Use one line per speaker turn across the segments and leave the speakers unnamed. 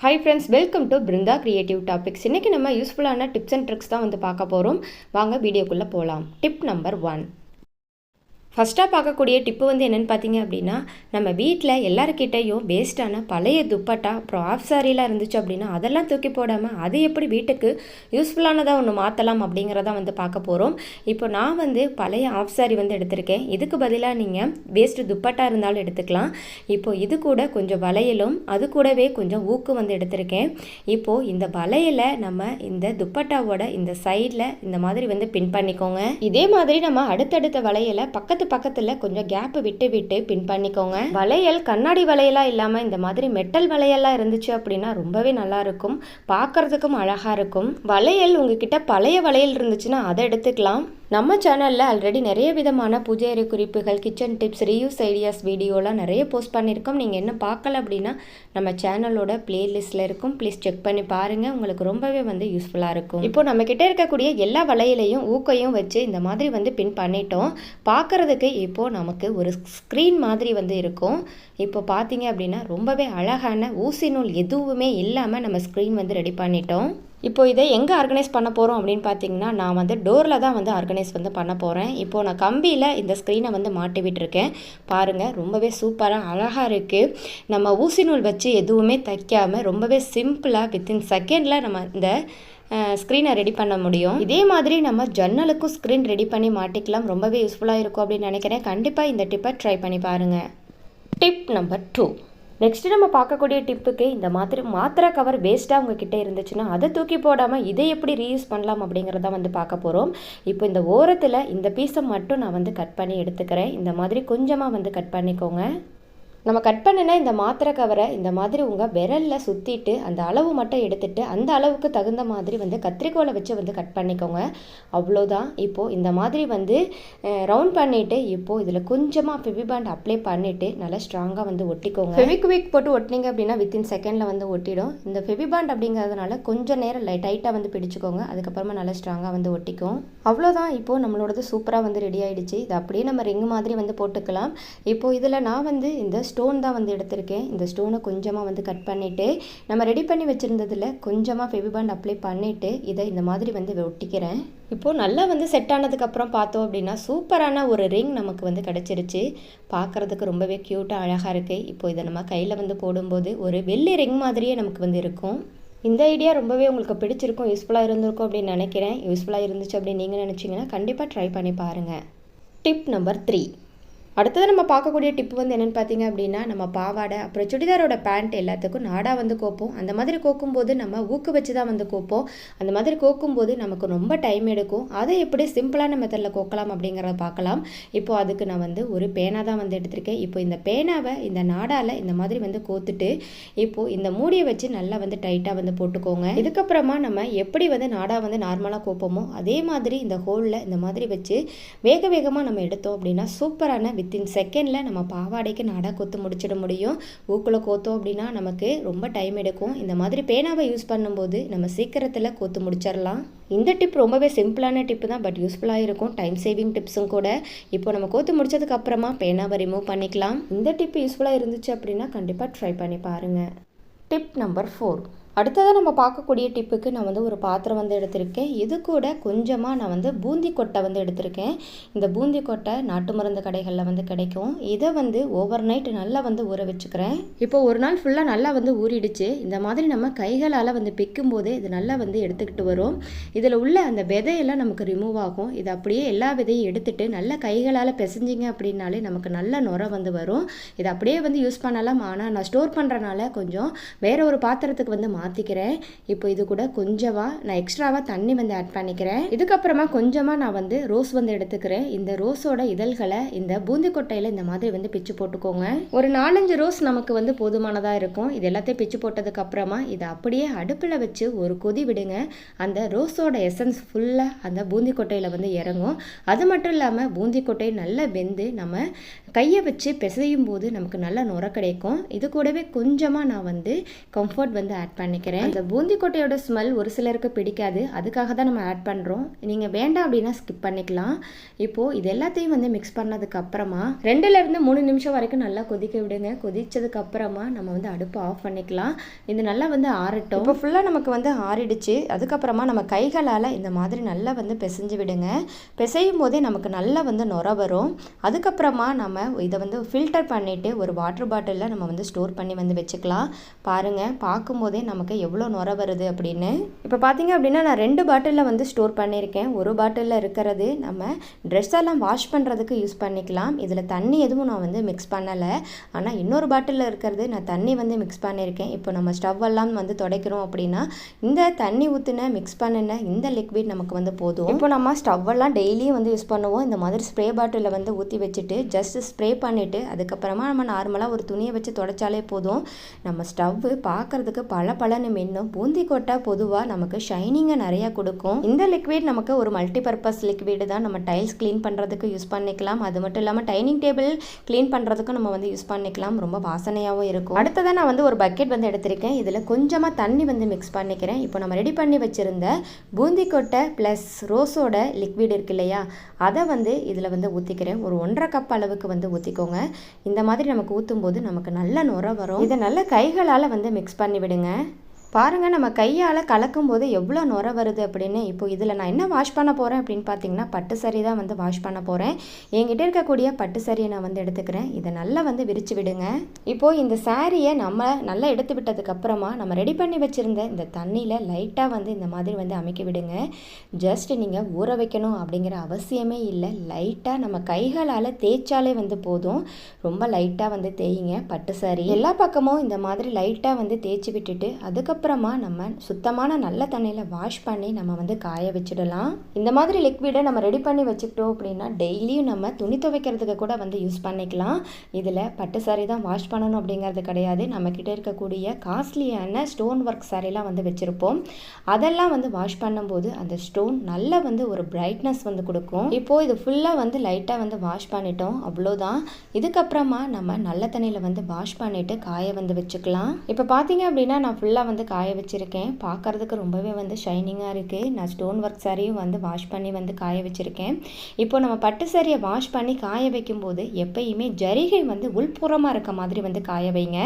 Hi friends welcome to Brinda creative topics இன்றைக்கி நம்ம யூஸ்ஃபுல்லான டிப்ஸ் அண்ட் ட்ரிக்ஸ் தான் வந்து பார்க்க போகிறோம் வாங்க வீடியோக்குள்ளே போகலாம் டிப் நம்பர் ஒன் ஃபஸ்ட்டாக பார்க்கக்கூடிய டிப்பு வந்து என்னென்னு பார்த்தீங்க அப்படின்னா நம்ம வீட்டில் எல்லாருக்கிட்டேயும் வேஸ்ட்டான பழைய துப்பட்டா அப்புறம் ஆஃப் சாரிலாம் இருந்துச்சு அப்படின்னா அதெல்லாம் தூக்கி போடாமல் அது எப்படி வீட்டுக்கு யூஸ்ஃபுல்லானதாக ஒன்று மாற்றலாம் அப்படிங்கிறத வந்து பார்க்க போகிறோம் இப்போ நான் வந்து பழைய ஆஃப் சாரி வந்து எடுத்திருக்கேன். இதுக்கு பதிலாக நீங்கள் வேஸ்ட்டு துப்பட்டா இருந்தாலும் எடுத்துக்கலாம். இப்போ இது கூட கொஞ்சம் வளையலும் அது கூடவே கொஞ்சம் ஊக்கு வந்து எடுத்திருக்கேன். இப்போது இந்த வளையலை நம்ம இந்த துப்பட்டாவோட இந்த சைடில் இந்த மாதிரி வந்து பின் பண்ணிக்கோங்க. இதே மாதிரி நம்ம அடுத்தடுத்த வளையலை பக்கத்து பக்கத்தில் கொஞ்சம் கேப் விட்டு விட்டு பின் பண்ணிக்கோங்க. வளையல் கண்ணாடி வளையலாக இல்லாமல் இந்த மாதிரி மெட்டல் வளையல்லாம் இருந்துச்சு அப்படின்னா ரொம்பவே நல்லா இருக்கும். பார்க்கறதுக்கும் அழகாக இருக்கும். வளையல் உங்ககிட்ட பழைய வளையல் இருந்துச்சுன்னா அதை எடுத்துக்கலாம். நம்ம சேனலில் ஆல்ரெடி நிறைய விதமான பூஜை அறை குறிப்புகள் கிச்சன் டிப்ஸ் ரீயூஸ் ஐடியாஸ் வீடியோலாம் நிறைய போஸ்ட் பண்ணியிருக்கோம் நீங்கள் என்ன பார்க்கல அப்படின்னா நம்ம சேனலோட பிளேலிஸ்ட்டில் இருக்கும். ப்ளீஸ் செக் பண்ணி பாருங்கள் உங்களுக்கு ரொம்பவே வந்து யூஸ்ஃபுல்லாக இருக்கும். இப்போ நம்ம கிட்டே இருக்கக்கூடிய எல்லா வலையிலையும் ஊக்கையும் வச்சு இந்த மாதிரி வந்து பின் பண்ணிட்டோம். பார்க்குறதுக்கு இப்போது நமக்கு ஒரு ஸ்க்ரீன் மாதிரி வந்து இருக்கும். இப்போ பார்த்தீங்க அப்படின்னா ரொம்பவே அழகான ஊசி நூல் எதுவுமே இல்லாமல் நம்ம ஸ்க்ரீன் வந்து ரெடி பண்ணிட்டோம். இப்போ இதை எங்கே ஆர்கனைஸ் பண்ண போகிறோம் அப்படின்னு பார்த்தீங்கன்னா நான் வந்து டோரில் தான் வந்து ஆர்கனைஸ் வந்து பண்ண போகிறேன் இப்போது நான் கம்பியில் இந்த ஸ்க்ரீனை வந்து மாட்டி விட்டுருக்கேன். பாருங்கள் ரொம்பவே சூப்பராக அழகாக இருக்குது நம்ம ஊசி நூல் வச்சு எதுவுமே தைக்காமல் ரொம்பவே சிம்பிளாக வித்தின் செகண்டில் நம்ம இந்த ஸ்க்ரீனை ரெடி பண்ண முடியும். இதே மாதிரி நம்ம ஜன்னலுக்கும் ஸ்க்ரீன் ரெடி பண்ணி மாட்டிக்கலாம். ரொம்பவே யூஸ்ஃபுல்லாக இருக்கும் அப்படின்னு நினைக்கிறேன். கண்டிப்பாக இந்த டிப்பை ட்ரை பண்ணி பாருங்கள் டிப் நம்பர் டூ நெக்ஸ்ட்டு நம்ம பார்க்கக்கூடிய டிப்புக்கு இந்த மாதிரி மாத்திரை கவர் வேஸ்ட்டாக உங்ககிட்ட இருந்துச்சுன்னா அதை தூக்கி போடாமல் இதை எப்படி ரீயூஸ் பண்ணலாம் அப்படிங்கிறத வந்து பார்க்க போகிறோம் இப்போ இந்த ஓரத்தில் இந்த பீஸை மட்டும் நான் வந்து கட் பண்ணி எடுத்துக்கிறேன். இந்த மாதிரி கொஞ்சமாக வந்து கட் பண்ணிக்கோங்க. நம்ம கட் பண்ணின இந்த மாத்திரை கவரை இந்த மாதிரி உங்கள் விரலில் சுற்றிட்டு அந்த அளவு மட்டும் எடுத்துகிட்டு அந்த அளவுக்கு தகுந்த மாதிரி வந்து கத்திரிக்கோலை வச்சு வந்து கட் பண்ணிக்கோங்க. அவ்வளோதான் இப்போது இந்த மாதிரி வந்து ரவுண்ட் பண்ணிவிட்டு இப்போது இதில் கொஞ்சமாக ஃபெவிபாண்ட் அப்ளை பண்ணிவிட்டு நல்லா ஸ்ட்ராங்காக வந்து ஒட்டிக்கோங்க. ஃபெவிக்விக் போட்டு ஒட்டினீங்க அப்படின்னா வித்தின் செகண்டில் வந்து ஒட்டிடும். இந்த ஃபெவிபாண்ட் அப்படிங்கிறதுனால கொஞ்சம் நேரம் லை டைட்டாக வந்து பிடிச்சிக்கோங்க. அதுக்கப்புறமா நல்லா ஸ்ட்ராங்காக வந்து ஒட்டிக்கும். அவ்வளோதான் இப்போது நம்மளோடது சூப்பராக வந்து ரெடி ஆகிடுச்சு இது அப்படியே நம்ம ரிங் மாதிரி வந்து போட்டுக்கலாம். இப்போது இதில் நான் வந்து இந்த ஸ்டோன் தான் வந்து எடுத்திருக்கேன். இந்த ஸ்டோனை கொஞ்சமாக வந்து கட் பண்ணிவிட்டு நம்ம ரெடி பண்ணி வச்சுருந்ததில் கொஞ்சமாக ஃபெவிபாண்ட் அப்ளை பண்ணிவிட்டு இதை இந்த மாதிரி வந்து ஒட்டிக்கிறேன். இப்போது நல்லா வந்து செட் ஆனதுக்கப்புறம் பார்த்தோம் அப்படின்னா சூப்பரான ஒரு ரிங் நமக்கு வந்து கிடச்சிருச்சு. பார்க்குறதுக்கு ரொம்பவே க்யூட்டாக அழகாக இருக்குது இப்போது இதை நம்ம கையில் வந்து போடும்போது ஒரு வெள்ளி ரிங் மாதிரியே நமக்கு வந்து இருக்கும். இந்த ஐடியா ரொம்பவே உங்களுக்கு பிடிச்சிருக்கும் யூஸ்ஃபுல்லாக இருந்திருக்கும் அப்படின்னு நினைக்கிறேன். யூஸ்ஃபுல்லாக இருந்துச்சு அப்படின்னு நீங்கள் நினச்சிங்கன்னா கண்டிப்பாக ட்ரை பண்ணி பாருங்கள் டிப் நம்பர் த்ரீ அடுத்தது நம்ம பார்க்கக்கூடிய டிப் வந்து என்னென்னு பார்த்தீங்க அப்படின்னா நம்ம பாவாடை அப்புறம் சுடிதாரோட பேண்ட் எல்லாத்துக்கும் நாடாக வந்து கோப்போம். அந்த மாதிரி கோக்கும்போது நம்ம ஊக்கு வச்சு தான் வந்து கோப்போம். அந்த மாதிரி கோக்கும்போது நமக்கு ரொம்ப டைம் எடுக்கும். அதை எப்படி சிம்பிளான மெத்தடில் கோக்கலாம் அப்படிங்கிறத பார்க்கலாம். இப்போ அதுக்கு நான் வந்து ஒரு பேனா தான் வந்து எடுத்திருக்கேன். இப்போ இந்த பேனாவை இந்த நாடால் இந்த மாதிரி வந்து கோத்துட்டு இப்போது இந்த மூடியை வச்சு நல்லா வந்து டைட்டாக வந்து போட்டுக்கோங்க. இதுக்கப்புறமா நம்ம எப்படி வந்து நாடாக வந்து நார்மலாக கோப்போமோ அதே மாதிரி இந்த ஹோலில் இந்த மாதிரி வச்சு வேக வேகமாக நம்ம எடுத்தோம் அப்படின்னா சூப்பரான வித் வித்தின் செகண்டில் நம்ம பாவாடைக்கு நாடாக கொத்து முடிச்சிட முடியும். ஊக்கில் கோத்தோம் அப்படின்னா நமக்கு ரொம்ப டைம் எடுக்கும். இந்த மாதிரி பேனாவை யூஸ் பண்ணும்போது நம்ம சீக்கிரத்தில் கோத்து முடிச்சிடலாம். இந்த டிப் ரொம்பவே சிம்பிளான டிப்பு தான் பட் யூஸ்ஃபுல்லாக இருக்கும். டைம் சேவிங் டிப்ஸும் கூட. இப்போ நம்ம கோத்து முடிச்சதுக்கப்புறமா பேனாவை ரிமூவ் பண்ணிக்கலாம். இந்த டிப் யூஸ்ஃபுல்லாக இருந்துச்சு அப்படின்னா கண்டிப்பாக ட்ரை பண்ணி பாருங்கள் டிப் நம்பர் ஃபோர் அடுத்ததாக நம்ம பார்க்கக்கூடிய டிப்புக்கு நான் வந்து ஒரு பாத்திரம் வந்து எடுத்திருக்கேன். இது கூட கொஞ்சமாக நான் வந்து பூந்தி கொட்டை வந்து எடுத்திருக்கேன். இந்த பூந்தி கொட்டை நாட்டு மருந்து கடைகளில் வந்து கிடைக்கும். இதை வந்து ஓவர் நைட் நல்லா வந்து ஊற வச்சுக்கிறேன். இப்போ ஒரு நாள் ஃபுல்லாக நல்லா வந்து ஊறிடுச்சு. இந்த மாதிரி நம்ம கைகளால் வந்து பிக்கும் போதே இது நல்லா வந்து எடுத்துக்கிட்டு வரும். இதில் உள்ள அந்த விதையெல்லாம் நமக்கு ரிமூவ் ஆகும். இது அப்படியே எல்லா விதையும் எடுத்துட்டு நல்லா கைகளால் பிசைஞ்சிங்க அப்படின்னாலே நமக்கு நல்ல நுர வந்து வரும். இது அப்படியே வந்து யூஸ் பண்ணலாம். ஆனால் நான் ஸ்டோர் பண்ணுறனால கொஞ்சம் வேற ஒரு பாத்திரத்துக்கு வந்து மாற்றிக்கிறேன் இப்போ இது கூட கொஞ்சமாக நான் எக்ஸ்ட்ராவாக தண்ணி வந்து ஆட் பண்ணிக்கிறேன். இதுக்கப்புறமா கொஞ்சமாக நான் வந்து ரோஸ் வந்து எடுத்துக்கிறேன். இந்த ரோஸோட இதழ்களை இந்த பூந்தி கொட்டையில் இந்த மாதிரி வந்து பிச்சு போட்டுக்கோங்க. ஒரு நாலஞ்சு ரோஸ் நமக்கு வந்து போதுமானதாக இருக்கும். இது எல்லாத்தையும் பிச்சு போட்டதுக்கு அப்புறமா இதை அப்படியே அடுப்பில் வச்சு ஒரு கொதி விடுங்க. அந்த ரோஸோட எசன்ஸ் ஃபுல்லாக அந்த பூந்தி கொட்டையில் வந்து இறங்கும். அது மட்டும் இல்லாமல் பூந்தி கொட்டை நல்லா வெந்து நம்ம கையை வச்சு பிசையும் போது நமக்கு நல்ல நுர கிடைக்கும். இது கூடவே கொஞ்சமாக நான் வந்து கம்ஃபர்ட் வந்து ஆட் பண்ணி பண்ணிக்கிறேன் அந்த பூந்தி கொட்டையோட ஸ்மெல் ஒரு சிலருக்கு பிடிக்காது. அதுக்காக தான் நம்ம ஆட் பண்ணுறோம் நீங்கள் வேண்டாம் அப்படின்னா ஸ்கிப் பண்ணிக்கலாம். இப்போது இது எல்லாத்தையும் வந்து மிக்ஸ் பண்ணதுக்கு அப்புறமா ரெண்டுலேருந்து மூணு நிமிஷம் வரைக்கும் நல்லா கொதிக்க விடுங்க. கொதிச்சதுக்கு அப்புறமா நம்ம வந்து அடுப்பை ஆஃப் பண்ணிக்கலாம். இது நல்லா வந்து ஆறட்டும். இப்போ ஃபுல்லாக நமக்கு வந்து ஆறிடுச்சு. அதுக்கப்புறமா நம்ம கைகளால் இந்த மாதிரி நல்லா வந்து பிசைஞ்சு விடுங்க. பிசையும் போதே நமக்கு நல்லா வந்து நுர வரும். அதுக்கப்புறமா நம்ம இதை வந்து ஃபில்டர் பண்ணிவிட்டு ஒரு வாட்டர் பாட்டிலில் நம்ம வந்து ஸ்டோர் பண்ணி வந்து வச்சுக்கலாம். பாருங்கள் பார்க்கும்போதே நமக்கு எவ்வளோ நுர வருது அப்படின்னு. இப்போ பார்த்தீங்க அப்படின்னா நான் ரெண்டு பாட்டிலில் வந்து ஸ்டோர் பண்ணியிருக்கேன். ஒரு பாட்டிலில் இருக்கிறது நம்ம ட்ரெஸ் எல்லாம் வாஷ் பண்ணுறதுக்கு யூஸ் பண்ணிக்கலாம். இதில் தண்ணி எதுவும் நான் வந்து மிக்ஸ் பண்ணலை. ஆனால் இன்னொரு பாட்டிலில் இருக்கிறது நான் தண்ணி வந்து மிக்ஸ் பண்ணியிருக்கேன். இப்போ நம்ம ஸ்டவ் எல்லாம் வந்து துடைக்கிறோம் அப்படின்னா இந்த தண்ணி ஊற்றின மிக்ஸ் பண்ணின இந்த லிக்விட் நமக்கு வந்து போதும். இப்போ நம்ம ஸ்டவ் எல்லாம் டெய்லியும் வந்து யூஸ் பண்ணுவோம். இந்த மாதிரி ஸ்ப்ரே பாட்டிலில் வந்து ஊற்றி வச்சுட்டு ஜஸ்ட் ஸ்ப்ரே பண்ணிவிட்டு அதுக்கப்புறமா நம்ம நார்மலாக ஒரு துணியை வச்சு தொடச்சாலே போதும். நம்ம ஸ்டவ்வு பார்க்குறதுக்கு பல பலன்னு மின்னும் பூந்தி கொட்டை பொதுவாக நமக்கு ஷைனிங்கை நிறையா கொடுக்கும். இந்த லிக்விட் நமக்கு ஒரு மல்டி பர்பஸ் தான். நம்ம டைல்ஸ் க்ளீன் பண்ணுறதுக்கு யூஸ் பண்ணிக்கலாம். அது மட்டும் இல்லாமல் டைனிங் டேபிள் க்ளீன் பண்ணுறதுக்கும் நம்ம வந்து யூஸ் பண்ணிக்கலாம். ரொம்ப வாசனையாகவும் இருக்கும். அடுத்ததாக நான் வந்து ஒரு பக்கெட் வந்து எடுத்திருக்கேன். இதில் கொஞ்சமாக தண்ணி வந்து மிக்ஸ் பண்ணிக்கிறேன். இப்போ நம்ம ரெடி பண்ணி வச்சுருந்த பூந்தி கொட்டை ப்ளஸ் ரோஸோட லிக்விட் இருக்கு இல்லையா? அதை வந்து இதில் வந்து ஊற்றிக்கிறேன் ஒரு ஒன்றரை கப் அளவுக்கு வந்து ஊற்றிக்கோங்க இந்த மாதிரி நமக்கு ஊற்றும் போது நமக்கு நல்ல நுர வரும். இதை நல்ல கைகளால் வந்து மிக்ஸ் பண்ணி விடுங்க பாருங்கள் நம்ம கையால் கலக்கும் போது எவ்வளோ நுர வருது அப்படின்னு. இப்போ இதில் நான் என்ன வாஷ் பண்ண போகிறேன் அப்படின்னு பார்த்தீங்கன்னா பட்டு சரி தான் வந்து வாஷ் பண்ண போகிறேன் என்கிட்ட இருக்கக்கூடிய பட்டு சரியை நான் வந்து எடுத்துக்கிறேன். இதை நல்லா வந்து விரித்து விடுங்க. இப்போது இந்த சாரியை நம்ம நல்லா எடுத்து விட்டதுக்கப்புறமா நம்ம ரெடி பண்ணி வச்சுருந்த இந்த தண்ணியில் லைட்டாக வந்து இந்த மாதிரி வந்து அமைக்க விடுங்க. ஜஸ்ட் நீங்கள் ஊற வைக்கணும் அப்படிங்கிற அவசியமே இல்லை. லைட்டாக நம்ம கைகளால் தேய்ச்சாலே வந்து போதும். ரொம்ப லைட்டாக வந்து தேய்ங்க பட்டு சாரி எல்லா பக்கமும் இந்த மாதிரி லைட்டாக வந்து தேய்ச்சி விட்டுட்டு அதுக்கப்புறம் அதுக்கப்புறமா நம்ம சுத்தமான நல்ல தண்ணியில் வாஷ் பண்ணி நம்ம வந்து காய வச்சிடலாம். இந்த மாதிரி லிக்விடை நம்ம ரெடி பண்ணி வச்சுக்கிட்டோம் அப்படின்னா டெய்லியும் நம்ம துணி துவைக்கிறதுக்கு கூட வந்து யூஸ் பண்ணிக்கலாம். இதில் பட்டு சாரி தான் வாஷ் பண்ணணும் அப்படிங்கிறது கிடையாது. நம்மக்கிட்ட இருக்கக்கூடிய காஸ்ட்லியான ஸ்டோன் ஒர்க் சாரீலாம் வந்து வச்சுருப்போம். அதெல்லாம் வந்து வாஷ் பண்ணும்போது அந்த ஸ்டோன் நல்லா வந்து ஒரு பிரைட்னஸ் வந்து கொடுக்கும். இப்போது இது ஃபுல்லாக வந்து லைட்டாக வந்து வாஷ் பண்ணிட்டோம். அவ்வளோதான். இதுக்கப்புறமா நம்ம நல்ல தண்ணியில் வந்து வாஷ் பண்ணிவிட்டு காய வந்து வச்சுக்கலாம். இப்போ பார்த்தீங்க அப்படின்னா நான் ஃபுல்லாக வந்து காய வச்சுருக்கேன். பார்க்குறதுக்கு ரொம்பவே வந்து ஷைனிங்காக இருக்குது நான் ஸ்டோன் ஒர்க் சாரியும் வந்து வாஷ் பண்ணி வந்து காய வச்சுருக்கேன். இப்போ நம்ம பட்டு சாரியை வாஷ் பண்ணி காய வைக்கும்போது எப்பயுமே ஜரிகை வந்து உள்புறமாக இருக்க மாதிரி வந்து காய வைங்க.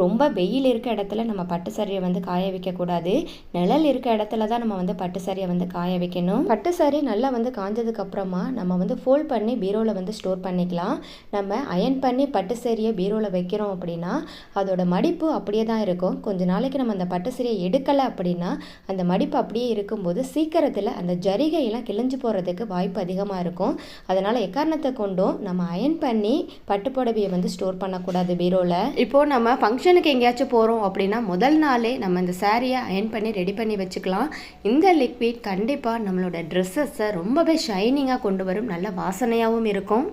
ரொம்ப வெயில் இருக்க இடத்துல நம்ம பட்டு சாரியை வந்து காய வைக்கக்கூடாது. நிழல் இருக்க இடத்துல தான் நம்ம வந்து பட்டு சாரியை வந்து காய வைக்கணும். பட்டு சாரி நல்லா வந்து காஞ்சதுக்கப்புறமா நம்ம வந்து ஃபோல்ட் பண்ணி பீரோவில் வந்து ஸ்டோர் பண்ணிக்கலாம். நம்ம அயன் பண்ணி பட்டு சாரியை பீரோவில் வைக்கிறோம் அப்படின்னா அதோட மடிப்பு அப்படியே தான் இருக்கும். கொஞ்ச நாளைக்கு நம்ம அந்த பட்டுசிரியை எடுக்கலை அப்படின்னா அந்த மடிப்பு அப்படியே இருக்கும்போது சீக்கிரத்தில் அந்த ஜரிகையெல்லாம் கிழிஞ்சு போகிறதுக்கு வாய்ப்பு அதிகமாக இருக்கும். அதனால் எக்காரணத்தை கொண்டும் நம்ம அயன் பண்ணி பட்டு புடவையை வந்து ஸ்டோர் பண்ணக்கூடாது பீரோவில் இப்போது நம்ம ஃபங்க்ஷனுக்கு எங்கேயாச்சும் போகிறோம் அப்படின்னா முதல் நாளே நம்ம இந்த சாரியை அயன் பண்ணி ரெடி பண்ணி வச்சுக்கலாம். இந்த லிக்விட் கண்டிப்பாக நம்மளோட ட்ரெஸ்ஸஸை ரொம்பவே ஷைனிங்காக கொண்டு வரும். நல்ல வாசனையாகவும் இருக்கும்.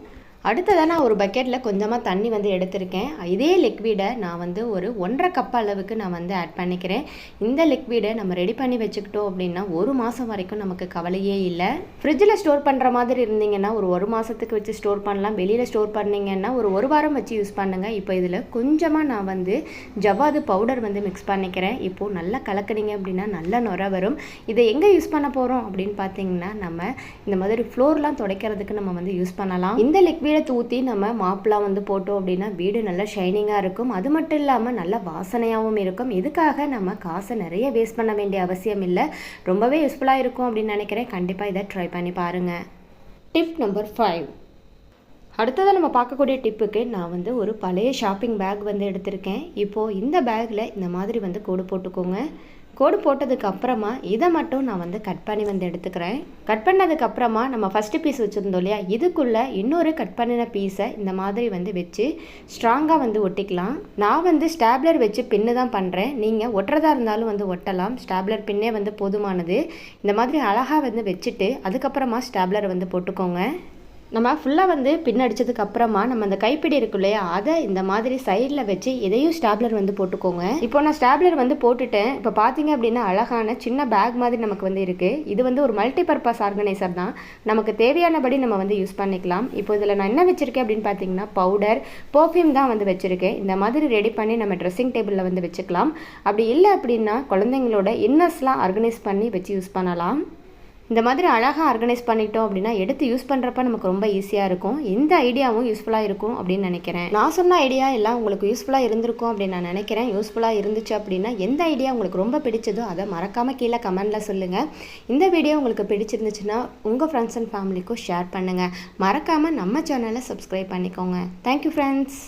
அடுத்ததாக நான் ஒரு பக்கெட்டில் கொஞ்சமாக தண்ணி வந்து எடுத்திருக்கேன். இதே லிக்விடை நான் வந்து ஒரு ஒன்றரை கப் அளவுக்கு நான் வந்து ஆட் பண்ணிக்கிறேன். இந்த லிக்விடை நம்ம ரெடி பண்ணி வச்சுக்கிட்டோம் அப்படின்னா ஒரு மாதம் வரைக்கும் நமக்கு கவலையே இல்லை. ஃப்ரிட்ஜில் ஸ்டோர் பண்ணுற மாதிரி இருந்தீங்கன்னா ஒரு ஒரு மாதத்துக்கு வச்சு ஸ்டோர் பண்ணலாம். வெளியில் ஸ்டோர் பண்ணிங்கன்னா ஒரு ஒரு வாரம் வச்சு யூஸ் பண்ணுங்கள் இப்போ இதில் கொஞ்சமாக நான் வந்து ஜவாது பவுடர் வந்து மிக்ஸ் பண்ணிக்கிறேன். இப்போது நல்லா கலக்குனீங்க அப்படின்னா நல்ல நுர வரும். இதை எங்கே யூஸ் பண்ண போகிறோம் அப்படின்னு பார்த்தீங்கன்னா நம்ம இந்த மாதிரி ஃப்ளோர்லாம் துடைக்கிறதுக்கு நம்ம வந்து யூஸ் பண்ணலாம். இந்த லிக்விட் கீழே தூத்தி நம்ம மாப்லாம் வந்து போட்டோம் அப்படின்னா வீடு நல்லா ஷைனிங்காக இருக்கும். அது மட்டும் இல்லாமல் நல்லா வாசனையாகவும் இருக்கும். இதுக்காக நம்ம காசை நிறைய வேஸ்ட் பண்ண வேண்டிய அவசியம் இல்லை. ரொம்பவே யூஸ்ஃபுல்லாக இருக்கும் அப்படின்னு நினைக்கிறேன். கண்டிப்பாக இதை ட்ரை பண்ணி பாருங்கள் டிப் நம்பர் ஃபைவ் அடுத்ததாக நம்ம பார்க்கக்கூடிய டிப்புக்கு நான் வந்து ஒரு பழைய ஷாப்பிங் பேக் வந்து எடுத்திருக்கேன். இப்போது இந்த பேக்கில் இந்த மாதிரி வந்து கோடு போட்டுக்கோங்க. கோடு போட்டதுக்கு அப்புறமா இதை மட்டும் நான் வந்து கட் பண்ணி வந்து எடுத்துக்கிறேன். கட் பண்ணதுக்கு அப்புறமா நம்ம ஃபஸ்ட்டு பீஸ் வச்சுருந்தோம் இல்லையா? இதுக்குள்ளே இன்னொரு கட் பண்ணின பீஸை இந்த மாதிரி வந்து வச்சு ஸ்ட்ராங்காக வந்து ஒட்டிக்கலாம். நான் வந்து ஸ்டாப்லர் வச்சு பின்னு தான் பண்ணுறேன் நீங்கள் ஒட்டுறதா இருந்தாலும் வந்து ஒட்டலாம். ஸ்டாப்லர் பின்னே வந்து போதுமானது. இந்த மாதிரி அழகாக வந்து வச்சுட்டு அதுக்கப்புறமா ஸ்டாப்லர் வந்து போட்டுக்கோங்க. நம்ம ஃபுல்லாக வந்து பின் அடிச்சதுக்கு அப்புறமா நம்ம அந்த கைப்பிடி இருக்கு இல்லையா அதை இந்த மாதிரி சைடில் வச்சு இதையும் ஸ்டாப்லர் வந்து போட்டுக்கோங்க. இப்போ நான் ஸ்டாப்லர் வந்து போட்டுட்டேன். இப்போ பார்த்தீங்க அப்படின்னா அழகான சின்ன பேக் மாதிரி நமக்கு வந்து இருக்குது இது வந்து ஒரு மல்டி பர்பஸ் ஆர்கனைசர் தான். நமக்கு தேவையானபடி நம்ம வந்து யூஸ் பண்ணிக்கலாம். இப்போ இதில் நான் என்ன வச்சுருக்கேன் அப்படின்னு பார்த்தீங்கன்னா பவுடர் பர்ஃப்யூம் தான் வந்து வச்சுருக்கேன். இந்த மாதிரி ரெடி பண்ணி நம்ம ட்ரெஸ்ஸிங் டேபிளில் வந்து வச்சுக்கலாம். அப்படி இல்லை அப்படின்னா குழந்தைங்களோட இன்னர்ஸ்லாம் ஆர்கனைஸ் பண்ணி வச்சு யூஸ் பண்ணலாம். இந்த மாதிரி அழகாக ஆர்கனைஸ் பண்ணிட்டோம் அப்படின்னா எடுத்து யூஸ் பண்ணுறப்ப நமக்கு ரொம்ப ஈஸியாக இருக்கும். இந்த ஐடியாவும் யூஸ்ஃபுல்லாக இருக்கும் அப்படின்னு நினைக்கிறேன். நான் சொன்ன ஐடியா எல்லாம் உங்களுக்கு யூஸ்ஃபுல்லாக இருந்திருக்கும் அப்படின்னு நான் நினைக்கிறேன். யூஸ்ஃபுல்லாக இருந்துச்சு அப்படின்னா எந்த ஐடியா உங்களுக்கு ரொம்ப பிடிச்சதோ அதை மறக்காமல் கீழே கமெண்டில் சொல்லுங்கள் இந்த வீடியோ உங்களுக்கு பிடிச்சிருந்துச்சுன்னா உங்கள் ஃப்ரெண்ட்ஸ் அண்ட் ஃபேமிலிக்கும் ஷேர் பண்ணுங்கள் மறக்காமல் நம்ம சேனலை சப்ஸ்கிரைப் பண்ணிக்கோங்க. Thank you friends